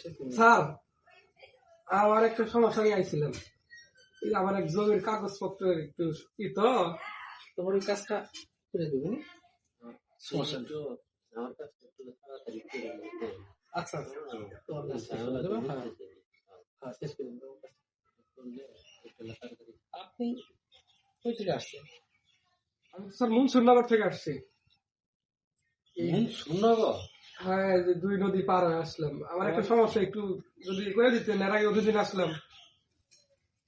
Sir আমার একটা সমস্যা নিয়ে আইছিলাম। আমার এক জমির কাগজপত্রের একটু ই তো তোমার ওই কাজটা করে দেবেন সমস্যা আমার কাছে একটু তাড়াতাড়ি করে আচ্ছা আচ্ছা। তোমার কাজটা হ্যাঁ। হ্যাঁ শেষ করে আপনি কই থেকে আসছেন? আমি তো স্যার মুন্সুরনগর থেকে আসছি। মন শুনো গো হ্যাঁ যে দুই নদী পার হয়ে আসলাম। আমার একটা সমস্যা একটু যদি করে দিতেন এর আগে দুদিন আসলাম।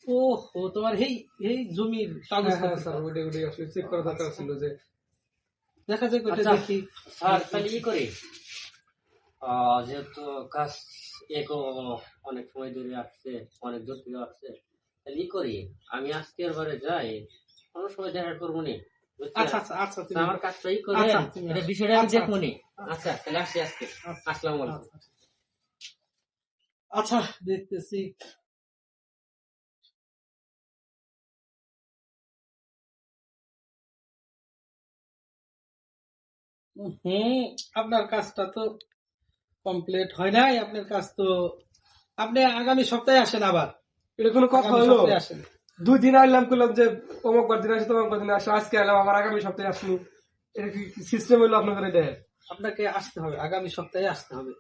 ও ও তোমার এই এই জমির হ্যাঁ কাগজ হ্যাঁ স্যার ওইটাই আসলে চেক করা দরকার ছিল যে দেখা যায় কোথায় আচ্ছা। দেখি। স্যার তাহলে ই করি? যেহেতু কাজ একও অনেক সময় ধরে আসছে অনেক দূর থেকে আসছে তাহলে ই করি? আমি আজকের বারে যাই কোনো সময় দেখা করব নি? আচ্ছা আচ্ছা আচ্ছা আমার কাজটা ই করে আচ্ছা, এটা বিষয়টা আমি আচ্ছা, নি। আচ্ছা। তাহলে আসছি আজকে। আসসালামু আলাইকুম। আচ্ছা দেখতেছি। হুম আপনার কাজটা তো কমপ্লিট হয় নাই আপনার কাজ তো আপনি আগামী সপ্তাহে আসেন আবার। এটা কোনো কথা হলো? আসেন। দুই দিন আইলাম করলাম যে অমুক বার দিন আসি তমুক বার দিন আসি। আজকে এলাম আবার আগামী সপ্তাহে আসনি। এটা কি সিস্টেম হলো আপনাদের দেয় আপনাকে আসতে হবে আগামী সপ্তাহে আসতে হবে।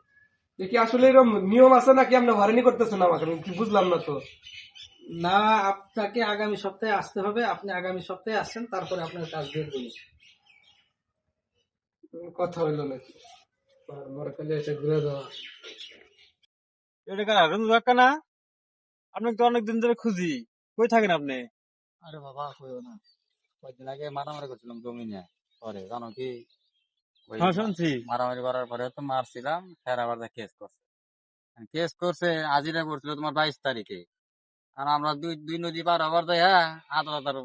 কি আসলে এরকম নিয়ম আছে নাকি? আপনি হয়রানি করতেছেন আমাকে কি বুঝলাম না তো। না আপনাকে আগামী সপ্তাহে আসতে হবে আপনি আগামী সপ্তাহে আসছেন তারপরে আপনার কাজ বের করুন কথা হইল নাকি? বারবার খালি এসে ঘুরে দেওয়া এটা কেন রুম দরকার না আপনাকে তো অনেকদিন ধরে খুঁজি। কই থাকেন আপনি? আরে বাবা কইও না। কয়েকদিন আগে মারামারি করছিলাম জমি নিয়ে পরে জানো কি? হ্যাঁ শুনছি। মারামারি করার পরে তো মারছিলাম ফের আবার কেস করছে। কেস করছে আজিরা করছিল তোমার বাইশ তারিখে। আর আমরা দুই দুই নদী পার হবার দেয় হ্যাঁ আদালত আর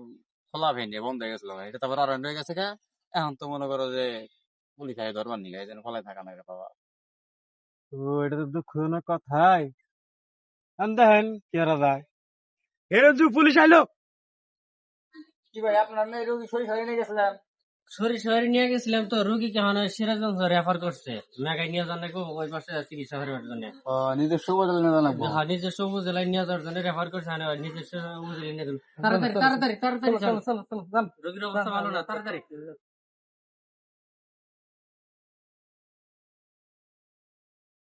খোলা ভেঙে বন্ধ হয়ে গেছিল। এটা তারপর আর হয়ে গেছে কে এখন তো মনে করো যে পুলিশ আয় ধরবার এই জন্য খোলাই থাকা না বাবা তো এটা তো দুঃখজনক কথাই। দেখেন করা যায়। এর পুলিশ আইলো। কি ভাই আপনার মেয়ে রোগী সই সই নিয়ে গেছিলেন? শরীর শহরে নিয়ে গেছিলাম তো রুগী কেমন সিরাজগঞ্জ রেফার করছে? মেঘায় নিয়ে যান নাকি ওই পাশে চিকিৎসা করার জন্য। নিজস্ব বদল নিয়ে জানাব হ্যাঁ নিজস্ব উপজেলায় নিয়ে যাওয়ার জন্য রেফার করছে আর নিজস্ব উপজেলায় নিয়ে যান তাড়াতাড়ি তাড়াতাড়ি তাড়াতাড়ি চল। রোগীর অবস্থা ভালো না তাড়াতাড়ি।